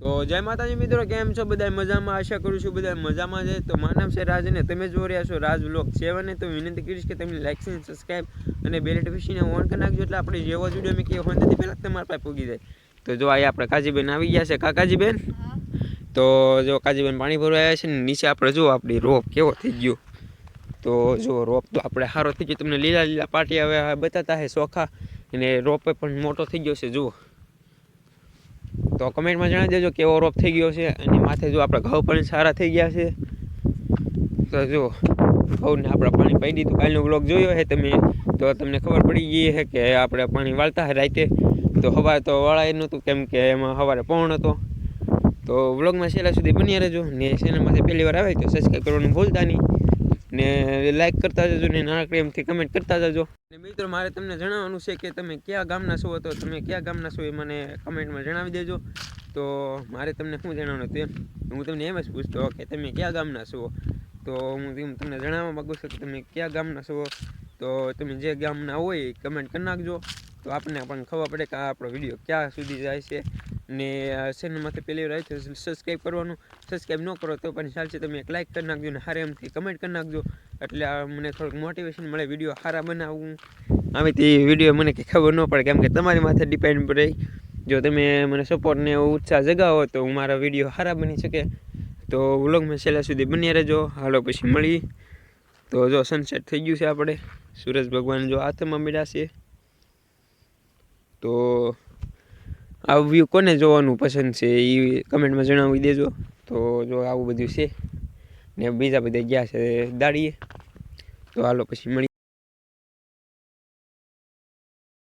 તો જય માતાજી મિત્રો કેમ છો બધા મજામાં? આશા કરું છું બધા મજામાં છે. તો મારું નામ છે રાજ અને તમે જોઈ રહ્યા છો રાજ બ્લોગ સેવન તો વિનંતી કરીશ કે તમે લાઇક અને સબસ્ક્રાઈબ અને બેલ નોટિફિકેશન ઓન કરી નાખજો એટલે આપણે જેવો જોડે વીડિયો મેં કહ્યો હોય નથી પહેલાં તમારા પાસે પૂગી જાય. તો જો અહીંયા આપણે કાજીબેન આવી ગયા છે. કાકાજીબેન? તો જો કાજીબેન પાણી ભરવા આવ્યા છે ને નીચે આપણે જુઓ આપણી રોપ કેવો થઈ ગયો. તો જો રોપ તો આપણે સારો થઈ ગયો. તમને લીલા લીલા પાટી હવે બતાતા હે ચોખા અને રોપે પણ મોટો થઈ ગયો છે જુઓ. તો કમેન્ટમાં જણાવી દેજો કેવો રોપ થઈ ગયો છે અને માથે જો આપણા ઘઉં પણ સારા થઈ ગયા છે. તો જો ઘઉંને આપણે પાણી પાઈ દીધું. કાલનો બ્લોગ જોયો છે તમે, તો તમને ખબર પડી ગઈ છે કે આપણે પાણી વાળતા રાતે. તો સવારે તો વળાય નહોતું, કેમ કે એમાં સવારે પહોણ હતો. તો વ્લોગમાં છેલ્લા સુધી બની રહેજો ને ચેનલમાંથી પહેલી વાર આવે તો સબસ્ક્રાઈબ કરવાનું ભૂલતા નહીં. ને લાઈક કરતા જજો ને નાનકડી એમથી કમેન્ટ કરતા જજો. અને મિત્રો, મારે તમને જણાવવાનું છે કે તમે કયા ગામના છો તો તમે કયા ગામના છો એ મને કમેન્ટમાં જણાવી દેજો. તો મારે તમને શું જણાવવાનું હતું એમ? હું તમને એમ જ પૂછતો કે તમે કયા ગામના છો? તો હું તમને જણાવવા માગું છું કે તમે કયા ગામના છો? તો તમે જે ગામના હોય એ કમેન્ટ કરી નાખજો. તો આપણને પણ ખબર પડે કે આ આપણો વીડિયો ક્યાં સુધી જાય છે. ને ચેનલમાંથી પહેલી વાર આવી તો સબસ્ક્રાઈબ કરવાનું. સબસ્ક્રાઈબ ન કરો તો પણ ચાલશે. તમે એક લાઈક કરી નાખજો ને હારે એમથી કમેન્ટ કરી નાખજો. એટલે મને થોડુંક મોટિવેશન મળે વીડિયો સારા બનાવવું તે વીડિયો મને કંઈ ખબર ન પડે. કેમ કે તમારી માથે ડિપેન્ડ રહી જો તમે મને સપોર્ટ ને ઉત્સાહ જગાવો તો હું મારા વીડિયો સારા બની શકે. તો વ્લોગમાં છેલ્લા સુધી બની રહેજો. હાલો પછી મળી તો જો સનસેટ થઈ ગયું છે આપણે. સૂરજ ભગવાન જો હાથમાં મળ્યા તો આ વ્યૂ કોને જોવાનું પસંદ છે એ કમેન્ટમાં જણાવી દેજો. તો જો આવું બધું છે ને બીજા બધા ગયા છે દાડીએ. તો હાલો પછી મળી